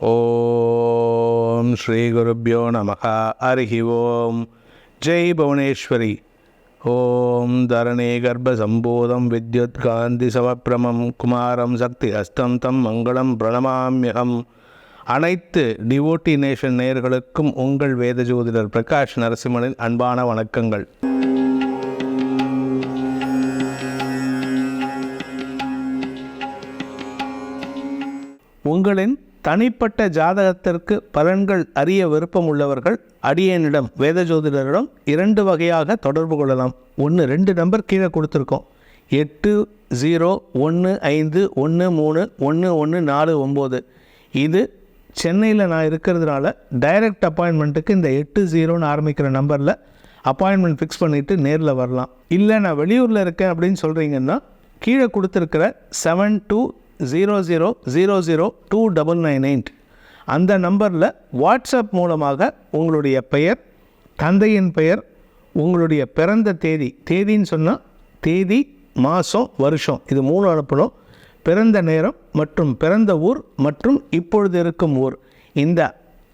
ஓம் ஸ்ரீ குருப்பியோ நமகா. அருகி ஓம். ஜெய் புவனேஸ்வரி. ஓம் தரணே கர்ப்பசம்போதம் வித்யுத் காந்தி சமப்பிரமம் குமாரம் சக்தி அஸ்தம் தம் மங்களம் பிரணமாமியகம். அனைத்து டிவோட்டி நேஷன் நேயர்களுக்கும் உங்கள் வேத ஜோதிடர் பிரகாஷ் நரசிம்மனின் அன்பான வணக்கங்கள். உங்களின் தனிப்பட்ட ஜாதகத்திற்கு பலன்கள் அறிய விருப்பம் உள்ளவர்கள் அடியனிடம் வேத ஜோதிடரிடம் இரண்டு வகையாக தொடர்பு கொள்ளலாம். ஒன்று ரெண்டு நம்பர் கீழே கொடுத்துருக்கோம். எட்டு ஜீரோ ஒன்று ஐந்து ஒன்று மூணு ஒன்று ஒன்று நாலு ஒம்பது இது சென்னையில் நான் இருக்கிறதுனால டைரக்ட் அப்பாயின்மெண்ட்டுக்கு இந்த எட்டு ஜீரோன்னு ஆரம்பிக்கிற நம்பரில் அப்பாயின்மெண்ட் ஃபிக்ஸ் பண்ணிவிட்டு நேரில் வரலாம். இல்லை நான் வெளியூரில் இருக்கேன் அப்படின்னு சொல்கிறீங்கன்னா கீழே கொடுத்துருக்கிற seven two zero zero zero zero two double nine eight அந்த நம்பரில் வாட்ஸ்அப் மூலமாக உங்களுடைய பெயர் தந்தையின் பெயர் உங்களுடைய பிறந்த தேதி தேதின்னு சொன்னால் தேதி மாதம் வருஷம் இது மூணு அனுப்பணும். பிறந்த நேரம் மற்றும் பிறந்த ஊர் மற்றும் இப்பொழுது இருக்கும் ஊர். இந்த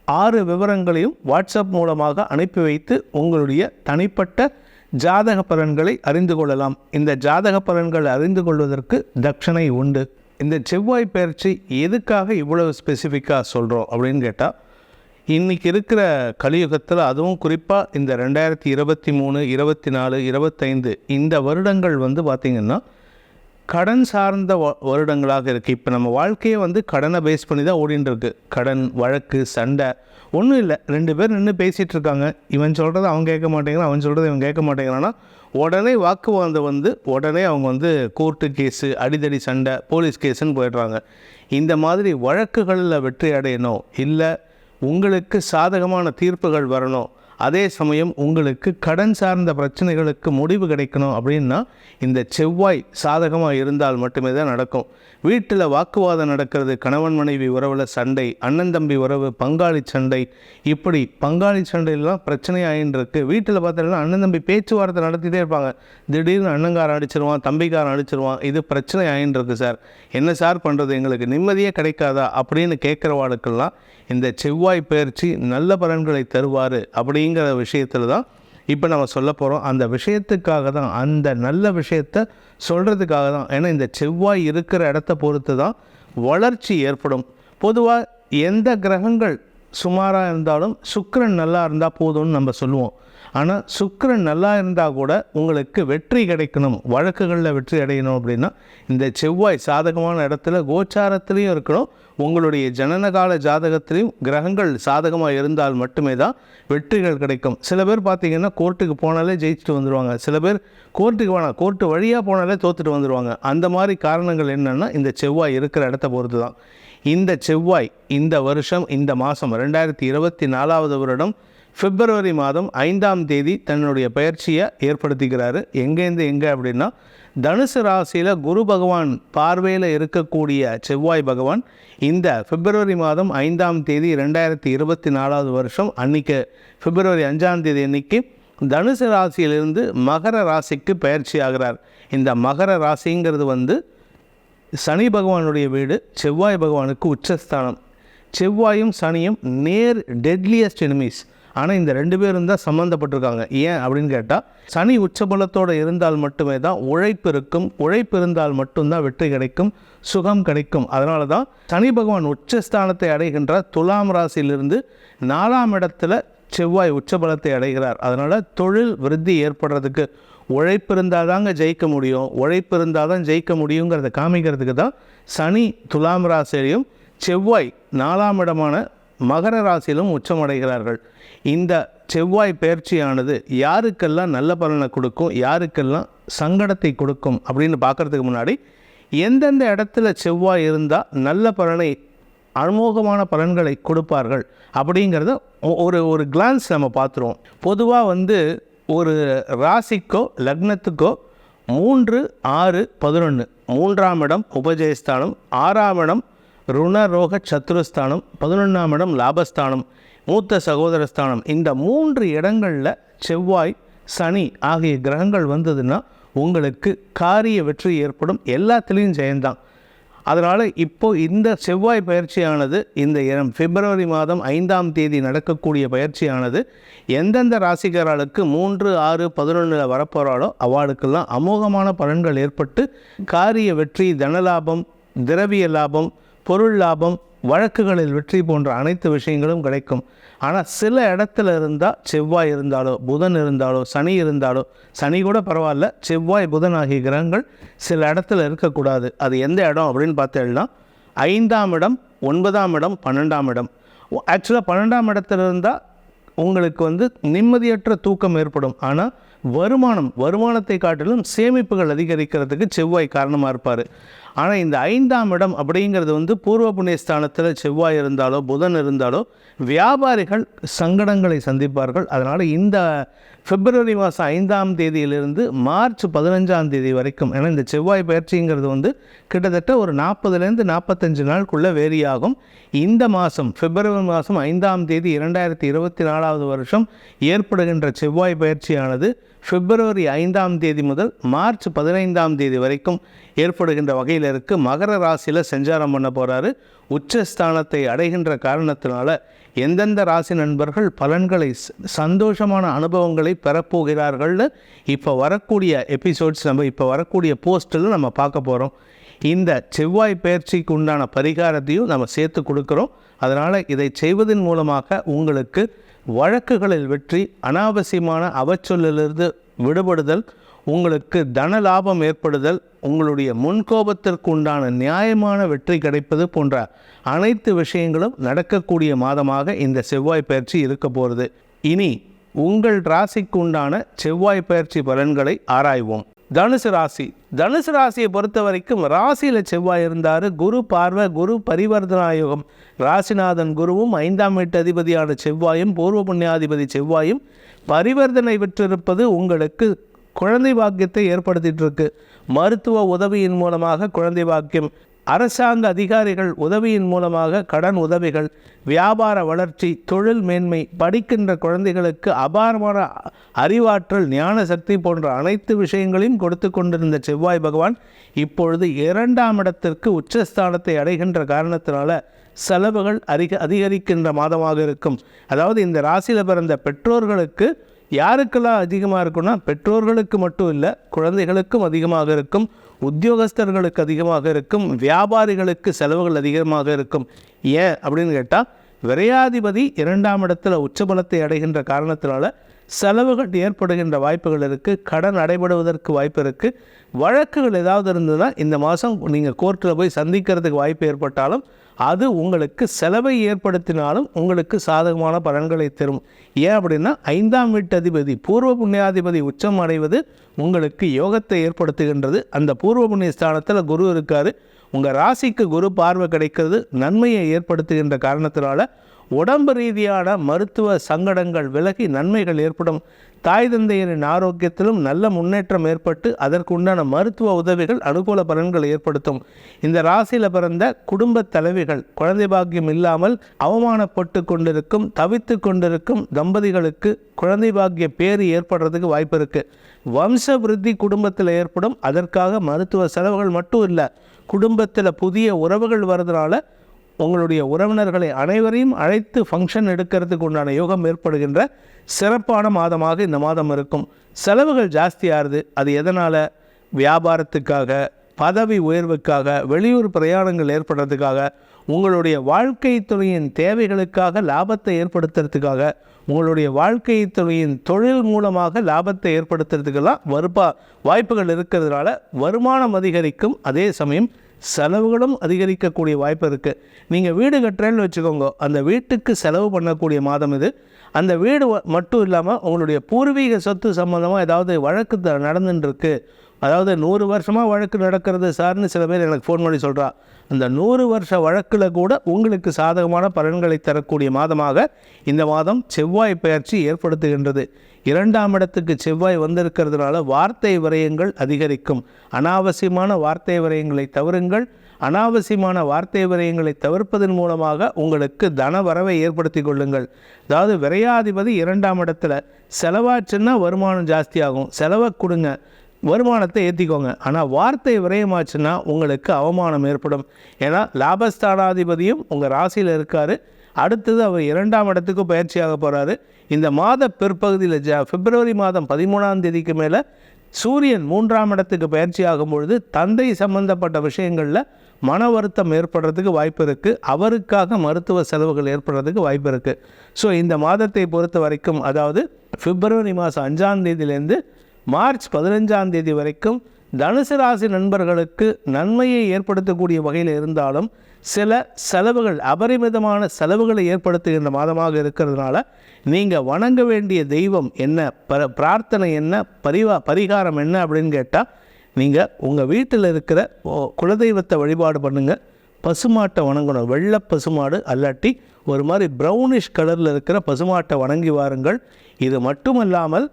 ஆறு விவரங்களையும் வாட்ஸ்அப் மூலமாக அனுப்பி வைத்து உங்களுடைய தனிப்பட்ட ஜாதக பலன்களை அறிந்து கொள்ளலாம். இந்த ஜாதக பலன்களை அறிந்து கொள்வதற்கு தட்சணை உண்டு. இந்த செவ்வாய் பயிற்சி எதுக்காக இவ்வளவு ஸ்பெசிஃபிக்காக சொல்கிறோம் அப்படின்னு கேட்டால் இன்றைக்கி இருக்கிற கலியுகத்தில் அதுவும் குறிப்பாக இந்த ரெண்டாயிரத்தி இருபத்தி மூணு இருபத்தி நாலு இருபத்தைந்து இந்த வருடங்கள் வந்து பார்த்திங்கன்னா கடன் சார்ந்த வ- வருடங்களாக இருக்குது இப்போ நம்ம வாழ்க்கையே வந்து கடனை பேஸ் பண்ணி தான் ஓடின்னு இருக்கு. கடன் வழக்கு சண்டை ஒன்றும் இல்லை. ரெண்டு பேர் நின்று பேசிகிட்டு இருக்காங்க இவன் சொல்கிறத அவன் கேட்க மாட்டேங்கிறான் அவன் சொல்கிறத இவன் கேட்க மாட்டேங்கிறான்னா உடனே வாக்குவாதம் வந்து உடனே அவங்க வந்து கோர்ட்டு கேஸு அடிதடி சண்டை போலீஸ் கேஸுன்னு போயிடுறாங்க. இந்த மாதிரி வழக்குகளில் வெற்றி அடையணும். இல்லை உங்களுக்கு சாதகமான தீர்ப்புகள் வரணும். அதே சமயம் உங்களுக்கு கடன் சார்ந்த பிரச்சனைகளுக்கு முடிவு கிடைக்கணும் அப்படின்னா இந்த செவ்வாய் சாதகமாக இருந்தால் மட்டுமே தான் நடக்கும். வீட்டில் வாக்குவாதம் நடக்கிறது கணவன் மனைவி உறவில் சண்டை அண்ணன் தம்பி உறவு பங்காளி சண்டை இப்படி பங்காளி சண்டையெல்லாம் பிரச்சனையாயின்னு இருக்கு வீட்டில் பார்த்தீங்கன்னா அண்ணன் தம்பி பேச்சுவார்த்தை நடத்திட்டே இருப்பாங்க. திடீர்னு அண்ணங்காரன் அடிச்சிருவான் தம்பிக்காரன் அடிச்சிருவான் இது பிரச்சனை ஆயின்னு இருக்கு சார். என்ன சார் பண்ணுறது எங்களுக்கு நிம்மதியே கிடைக்காதா? அப்படின்னு கேட்குறவாளுக்கெல்லாம் இந்த செவ்வாய் பயிற்சி நல்ல பலன்களை தருவார் அப்படிங்கிற விஷயத்தில் தான் இப்போ நம்ம சொல்ல போகிறோம் அந்த விஷயத்துக்காக தான் அந்த நல்ல விஷயத்த சொல்கிறதுக்காக தான். ஏன்னா இந்த செவ்வாய் இருக்கிற இடத்த பொறுத்து தான் வளர்ச்சி ஏற்படும். பொதுவாக எந்த கிரகங்கள் சுமாராக இருந்தாலும் சுக்கரன் நல்லா இருந்தால் போதும்னு நம்ம சொல்லுவோம். ஆனால் சுக்கரன் நல்லா இருந்தால் கூட உங்களுக்கு வெற்றி கிடைக்கணும். வழக்குகளில் வெற்றி அடையணும் அப்படின்னா இந்த செவ்வாய் சாதகமான இடத்துல கோச்சாரத்திலையும் இருக்கணும். உங்களுடைய ஜனனகால ஜாதகத்திலையும் கிரகங்கள் சாதகமாக இருந்தால் மட்டுமே தான் வெற்றிகள் கிடைக்கும். சில பேர் பார்த்தீங்கன்னா கோர்ட்டுக்கு போனாலே ஜெயிச்சுட்டு வந்துடுவாங்க சில பேர் கோர்ட்டுக்கு வேணாம் கோர்ட்டு வழியாக போனாலே தோத்துட்டு வந்துடுவாங்க அந்த மாதிரி காரணங்கள் என்னென்னா இந்த செவ்வாய் இருக்கிற இடத்த பொறுத்து தான் இந்த செவ்வாய் இந்த வருஷம் இந்த மாதம் ரெண்டாயிரத்தி இருபத்தி நாலாவது வருடம் பிப்ரவரி மாதம் ஐந்தாம் தேதி தன்னுடைய பயிற்சியை ஏற்படுத்திக்கிறாரு எங்கேருந்து எங்கே அப்படின்னா தனுசு ராசியில் குரு பகவான் பார்வையில் இருக்கக்கூடிய செவ்வாய் பகவான் இந்த பிப்ரவரி மாதம் ஐந்தாம் தேதி ரெண்டாயிரத்தி இருபத்தி நாலாவது வருஷம் அன்னைக்கு பிப்ரவரி அஞ்சாம் தேதி அன்னைக்கு தனுசு ராசியிலிருந்து மகர ராசிக்கு பயிற்சி ஆகிறார். இந்த மகர ராசிங்கிறது வந்து சனி பகவானுடைய வீடு செவ்வாய் பகவானுக்கு உச்சஸ்தானம். செவ்வாயும் சனியும் நேர் டெட்லியஸ்ட் எனிமீஸ் ஆனால் இந்த ரெண்டு பேரும் தான் சம்மந்தப்பட்டிருக்காங்க ஏன் அப்படின்னு கேட்டால் சனி உச்சபலத்தோடு இருந்தால் மட்டுமே தான் உழைப்பு இருக்கும். உழைப்பு இருந்தால் மட்டும்தான் வெற்றி கிடைக்கும் சுகம் கிடைக்கும். அதனால தான் சனி பகவான் உச்சஸ்தானத்தை அடைகின்ற துலாம் ராசியிலிருந்து நாலாம் இடத்துல செவ்வாய் உச்சபலத்தை அடைகிறார். அதனால் தொழில் விருத்தி ஏற்படுறதுக்கு உழைப்பு இருந்தால் தாங்க ஜெயிக்க முடியும். உழைப்பு இருந்தால் தான் ஜெயிக்க முடியுங்கிறத காமிக்கிறதுக்கு தான் சனி துலாம் ராசியிலையும் செவ்வாய் நாலாம் இடமான மகர ராசியிலும் உச்சமடைகிறார்கள். இந்த செவ்வாய் பயிற்சியானது யாருக்கெல்லாம் நல்ல பலனை கொடுக்கும் யாருக்கெல்லாம் சங்கடத்தை கொடுக்கும் அப்படின்னு பார்க்கறதுக்கு முன்னாடி எந்தெந்த இடத்துல செவ்வாய் இருந்தால் நல்ல பலனை அமோகமான பலன்களை கொடுப்பார்கள் அப்படிங்கிறத ஒ- ஒரு ஒரு கிளான்ஸ் நம்ம பார்த்துருவோம். பொதுவாக வந்து ஒரு ராசிக்கோ லக்னத்துக்கோ மூன்று ஆறு பதினொன்று மூன்றாம் இடம் உபஜயஸ்தானம் ஆறாம் இடம் ருணரோக சத்துருஸ்தானம் பதினொன்றாம் இடம் லாபஸ்தானம் மூத்த சகோதரஸ்தானம். இந்த மூன்று இடங்களில் செவ்வாய் சனி ஆகிய கிரகங்கள் வந்ததுன்னா உங்களுக்கு காரிய வெற்றி ஏற்படும். எல்லாத்துலேயும் ஜெயந்தான். அதனால் இப்போது இந்த செவ்வாய் பயிற்சியானது இந்த இரம் பிப்ரவரி மாதம் ஐந்தாம் தேதி நடக்கக்கூடிய பயிற்சியானது எந்தெந்த ராசிக்காரர்களுக்கு மூன்று ஆறு பதினொன்றில் வரப்போகிறாலோ அவளுக்கெல்லாம் அமோகமான பலன்கள் ஏற்பட்டு காரிய வெற்றி தனலாபம் திரவிய லாபம் பொருள் லாபம் வழக்குகளில் வெற்றி போன்ற அனைத்து விஷயங்களும் கிடைக்கும். ஆனால் சில இடத்துல இருந்தால் செவ்வாய் இருந்தாலோ புதன் இருந்தாலோ சனி இருந்தாலோ சனி கூட பரவாயில்ல செவ்வாய் புதன் ஆகிய கிரகங்கள் சில இடத்துல இருக்கக்கூடாது. அது எந்த இடம் அப்படின்னு பார்த்தேன்னா ஐந்தாம் இடம் ஒன்பதாம் இடம் பன்னெண்டாம் இடம். ஆக்சுவலாக பன்னெண்டாம் இடத்துல இருந்தால் உங்களுக்கு வந்து நிம்மதியற்ற தூக்கம் ஏற்படும். ஆனால் வருமானம் வருமானத்தை காட்டிலும் சேமிப்புகள் அதிகரிக்கிறதுக்கு செவ்வாய் காரணமாக இருப்பார். ஆனால் இந்த ஐந்தாம் இடம் அப்படிங்கிறது வந்து பூர்வ புண்ணியஸ்தானத்தில் செவ்வாய் இருந்தாலோ புதன் இருந்தாலோ வியாபாரிகள் சங்கடங்களை சந்திப்பார்கள். அதனால் இந்த பிப்ரவரி மாதம் ஐந்தாம் தேதியிலிருந்து மார்ச் பதினஞ்சாம் தேதி வரைக்கும் ஏன்னா இந்த செவ்வாய் பயிற்சிங்கிறது வந்து கிட்டத்தட்ட ஒரு நாற்பதுலேருந்து நாற்பத்தஞ்சு நாளுக்குள்ளே வேரி ஆகும் இந்த மாதம் பிப்ரவரி மாதம் ஐந்தாம் தேதி இரண்டாயிரத்தி இருபத்தி நாலாவது வருஷம் ஏற்படுகின்ற செவ்வாய் பயிற்சியானது பிப்ரவரி ஐந்தாம் தேதி முதல் மார்ச் பதினைந்தாம் தேதி வரைக்கும் ஏற்படுகின்ற வகையில் இருக்குது மகர ராசியில் சஞ்சாரம் பண்ண போகிறாரு உச்சஸ்தானத்தை அடைகின்ற காரணத்தினால எந்தெந்த ராசி நண்பர்கள் பலன்களை சந்தோஷமான அனுபவங்களை பெறப்போகிறார்கள்னு இப்போ வரக்கூடிய எபிசோட்ஸ் நம்ம இப்போ வரக்கூடிய போஸ்ட்டில் நம்ம பார்க்க போகிறோம் இந்த செவ்வாய் பயிற்சிக்கு உண்டான பரிகாரத்தையும் நம்ம சேர்த்து கொடுக்குறோம். அதனால் இதை செய்வதன் மூலமாக உங்களுக்கு வழக்குகளில் வெற்றி அனாவசியமான அவச்சொல்லிலிருந்து விடுபடுதல் உங்களுக்கு தன லாபம் ஏற்படுதல் உங்களுடைய முன்கோபத்திற்கு உண்டான நியாயமான வெற்றி கிடைப்பது போன்ற அனைத்து விஷயங்களும் நடக்கக்கூடிய மாதமாக இந்த செவ்வாய் பயிற்சி இருக்க போகிறது. இனி உங்கள் ராசிக்கு உண்டான செவ்வாய் பயிற்சி பலன்களை ஆராய்வோம். தனுசு ராசி. தனுசு ராசியை பொறுத்த வரைக்கும் ராசியில் செவ்வாய் இருந்தார். குரு பார்வை குரு பரிவர்த்தனாயோகம் ராசிநாதன் குருவும் ஐந்தாம் வீட்டு அதிபதியான செவ்வாயும் பூர்வ புண்ணியாதிபதி செவ்வாயும் பரிவர்த்தனை பெற்றிருப்பது உங்களுக்கு குழந்தை பாக்கியத்தை ஏற்படுத்திட்டு இருக்கு. மருத்துவ உதவியின் மூலமாக குழந்தை பாக்கியம் அரசாங்க அதிகாரிகள் உதவியின் மூலமாக கடன் உதவிகள் வியாபார வளர்ச்சி தொழில் மேன்மை படிக்கின்ற குழந்தைகளுக்கு அபாரமான அறிவாற்றல் ஞான சக்தி போன்ற அனைத்து விஷயங்களையும் கொடுத்து கொண்டிருந்த செவ்வாய் பகவான் இப்பொழுது இரண்டாம் இடத்திற்கு உச்சஸ்தானத்தை அடைகின்ற காரணத்தினால செலவுகள் அதிக அதிகரிக்கின்ற மாதமாக இருக்கும். அதாவது இந்த ராசியில் பிறந்த பெற்றோர்களுக்கு யாருக்கெல்லாம் அதிகமாக இருக்குன்னா பெற்றோர்களுக்கு மட்டும் இல்லை குழந்தைகளுக்கும் அதிகமாக இருக்கும். உத்தியோகஸ்தர்களுக்கு அதிகமாக இருக்கும் வியாபாரிகளுக்கு செலவுகள் அதிகமாக இருக்கும். ஏன்? அப்படின்னு கேட்டால் விரையாதிபதி இரண்டாம் இடத்துல உச்சபலத்தை அடைகின்ற காரணத்தினால செலவுகள் ஏற்படுகின்ற வாய்ப்புகள் இருக்குது கடன் அடைபடுவதற்கு வாய்ப்பு இருக்குது வழக்குகள் ஏதாவது இருந்ததுன்னா இந்த மாதம் நீங்கள் கோர்ட்டில் போய் சந்திக்கிறதுக்கு வாய்ப்பு ஏற்பட்டாலும் அது உங்களுக்கு செலவை ஏற்படுத்தினாலும் உங்களுக்கு சாதகமான பலன்களை தரும். ஏன் அப்படின்னா ஐந்தாம் வீட்டு அதிபதி பூர்வ புண்ணியாதிபதி உச்சம் அடைவது உங்களுக்கு யோகத்தை ஏற்படுத்துகின்றது. அந்த பூர்வ புண்ணிய ஸ்தானத்தில் குரு இருக்காரு. உங்கள் ராசிக்கு குரு பார்வை கிடைக்கிறது. நன்மையை ஏற்படுத்துகின்ற காரணத்தினால உடம்பு ரீதியான மருத்துவ சங்கடங்கள் விலகி நன்மைகள் ஏற்படும். தாய் தந்தையரின் ஆரோக்கியத்திலும் நல்ல முன்னேற்றம் ஏற்பட்டு அதற்கு உண்டான மருத்துவ உதவிகள் அனுகூல பலன்களை ஏற்படுத்தும். இந்த ராசியில் பிறந்த குடும்ப தலைவிகள் குழந்தை பாக்கியம் இல்லாமல் அவமானப்பட்டு கொண்டிருக்கும் தவித்து கொண்டிருக்கும் தம்பதிகளுக்கு குழந்தை பாக்கிய பேறு ஏற்படுறதுக்கு வாய்ப்பு இருக்குது வம்ச விருத்தி குடும்பத்தில் ஏற்படும். அதற்காக மருத்துவ செலவுகள் மட்டும் இல்லை குடும்பத்தில் புதிய உறவுகள் வர்றதுனால உங்களுடைய உறவினர்களை அனைவரையும் அழைத்து ஃபங்க்ஷன் எடுக்கிறதுக்கு உண்டான யோகம் ஏற்படுகின்ற சிறப்பான மாதமாக இந்த மாதம் இருக்கும். செலவுகள் ஜாஸ்தியாகுது. அது எதனால்? வியாபாரத்துக்காக பதவி உயர்வுக்காக வெளியூர் பிரயாணங்கள் ஏற்படுறதுக்காக உங்களுடைய வாழ்க்கை துறையின் தேவைகளுக்காக லாபத்தை ஏற்படுத்துறதுக்காக உங்களுடைய வாழ்க்கை துறையின் தொழில் மூலமாக லாபத்தை ஏற்படுத்துறதுக்கெல்லாம் வருப்பா வாய்ப்புகள் இருக்கிறதுனால வருமானம் அதிகரிக்கும். அதே சமயம் செலவுகளும் அதிகரிக்கக்கூடிய வாய்ப்பு இருக்குது நீங்கள் வீடு கட்டுறேன்னு வச்சுக்கோங்க. அந்த வீட்டுக்கு செலவு பண்ணக்கூடிய மாதம் இது. அந்த வீடு வ- மட்டும் இல்லாமல் உங்களுடைய பூர்வீக சொத்து சம்மந்தமாக ஏதாவது வழக்கு த- அதாவது நூறு வருஷமாக வழக்கு நடக்கிறது சார்னு சில பேர் எனக்கு ஃபோன் பண்ணி சொல்கிறா அந்த நூறு வருஷ வழக்கில் கூட உங்களுக்கு சாதகமான பலன்களை தரக்கூடிய மாதமாக இந்த மாதம் செவ்வாய் பயிற்சி ஏற்படுத்துகின்றது. இரண்டாம் இடத்துக்கு செவ்வாய் வந்திருக்கிறதுனால வார்த்தை விரயங்கள் அதிகரிக்கும். அனாவசியமான வார்த்தை விரயங்களை தவறுங்கள். அனாவசியமான வார்த்தை விரயங்களை தவிர்ப்பதன் மூலமாக உங்களுக்கு தன வரவை ஏற்படுத்தி கொள்ளுங்கள். அதாவது விரையாதிபதி இரண்டாம் இடத்துல செலவாச்சுன்னா வருமானம் ஜாஸ்தியாகும். செலவை கொடுங்க. வருமானத்தை ஏற்றிக்கோங்க ஆனால் வார்த்தை விரயமாச்சுன்னா உங்களுக்கு அவமானம் ஏற்படும். ஏன்னா லாபஸ்தானாதிபதியும் உங்கள் ராசியில் இருக்கார். அடுத்தது அவர் இரண்டாம் இடத்துக்கு பயிற்சியாக போகிறாரு இந்த மாத பிற்பகுதியில் ஜ பிப்ரவரி மாதம் பதிமூணாம் தேதிக்கு மேலே சூரியன் மூன்றாம் இடத்துக்கு பயிற்சியாகும் பொழுது தந்தை சம்பந்தப்பட்ட விஷயங்களில் மன வருத்தம் ஏற்படுறதுக்கு வாய்ப்பு இருக்குது அவருக்காக மருத்துவ செலவுகள் ஏற்படுறதுக்கு வாய்ப்பு இருக்குது ஸோ இந்த மாதத்தை பொறுத்த வரைக்கும் அதாவது பிப்ரவரி மாதம் அஞ்சாம் தேதியிலேருந்து மார்ச் பதினஞ்சாம் தேதி வரைக்கும் தனுசு ராசி நண்பர்களுக்கு நன்மையை ஏற்படுத்தக்கூடிய வகையில் இருந்தாலும் சில செலவுகள் அபரிமிதமான செலவுகளை ஏற்படுத்துகின்ற மாதமாக இருக்கிறதுனால நீங்கள் வணங்க வேண்டிய தெய்வம் என்ன ப பிரார்த்தனை என்ன பரிவா பரிகாரம் என்ன அப்படின்னு கேட்டால் நீங்கள் உங்கள் வீட்டில் இருக்கிற ஓ- குலதெய்வத்தை வழிபாடு பண்ணுங்கள் பசுமாட்டை வணங்கணும். வெள்ளை பசுமாடு அல்லாட்டி ஒரு மாதிரி ப்ரௌனிஷ் கலரில் இருக்கிற பசுமாட்டை வணங்கி வாருங்கள். இது மட்டுமல்லாமல்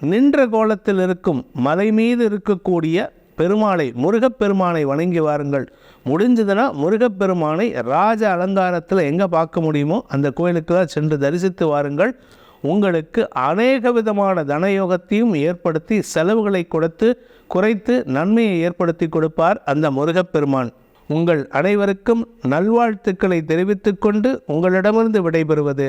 நின்ற கோலத்தில் இருக்கும் மலை மீது இருக்கக்கூடிய பெருமாளை முருகப்பெருமானை வணங்கி வாருங்கள். முடிஞ்சதுன்னா முருகப்பெருமானை ராஜ அலங்காரத்தில் எங்கே பார்க்க முடியுமோ அந்த கோயிலுக்கு தான் சென்று தரிசித்து வாருங்கள். உங்களுக்கு அநேக விதமான தனயோகத்தையும் ஏற்படுத்தி செலவுகளை கொடுத்து குறைத்து நன்மையை ஏற்படுத்தி கொடுப்பார் அந்த முருகப்பெருமான் உங்கள் அனைவருக்கும் நல்வாழ்த்துக்களை தெரிவித்துக்கொண்டு உங்களிடமிருந்து விடைபெறுவது